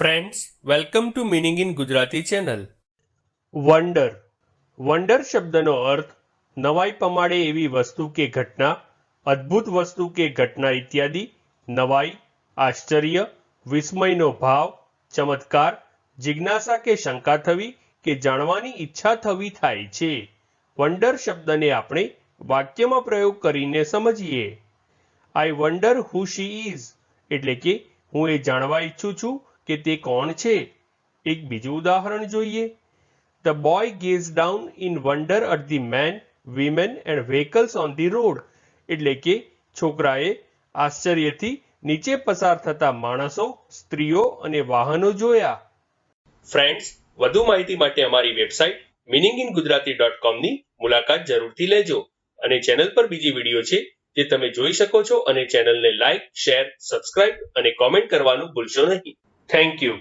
Friends welcome to meaning in Gujarati channel wonder wonder શબ્દનો અર્થ, નવાઈ પમાડે એવી વસ્તુ કે ઘટના, અદ્ભુત વસ્તુ કે ઘટના ઇત્યાદિ, નવાઈ, આશ્ચર્ય, વિસ્મયનો ભાવ, ચમત્કાર, જિજ્ઞાસા કે શંકા થવી કે જાણવાની ઈચ્છા થવી થાય છે. વંડર શબ્દને આપણે વાક્યમાં પ્રયોગ કરીને સમજીએ. આઈ વન્ડર હુ શી ઇઝ એટલે કે હું એ જાણવા ઈચ્છું છું કે તે કોણ છે? એક બીજું ઉદાહરણ જોઈએ. The boy gaze down in wonder at the men women and vehicles on the road એટલે કે છોકરાએ આશ્ચર્યથી નીચે પસાર થતા માણસો, સ્ત્રીઓ અને વાહનો જોયા. ફ્રેન્ડ્સ વધુ માહિતી માટે અમારી website meaning in Gujarati dot કોમની મુલાકાત જરૂરથી લેજો. અને ચેનલ પર બીજી વીડિયો છે જે તમે જોઈ શકો છો અને ચેનલને લાઇક શેર સબસ્ક્રાઇબ અને કોમેન્ટ કરવાનું ભૂલશો નહીં. Thank you.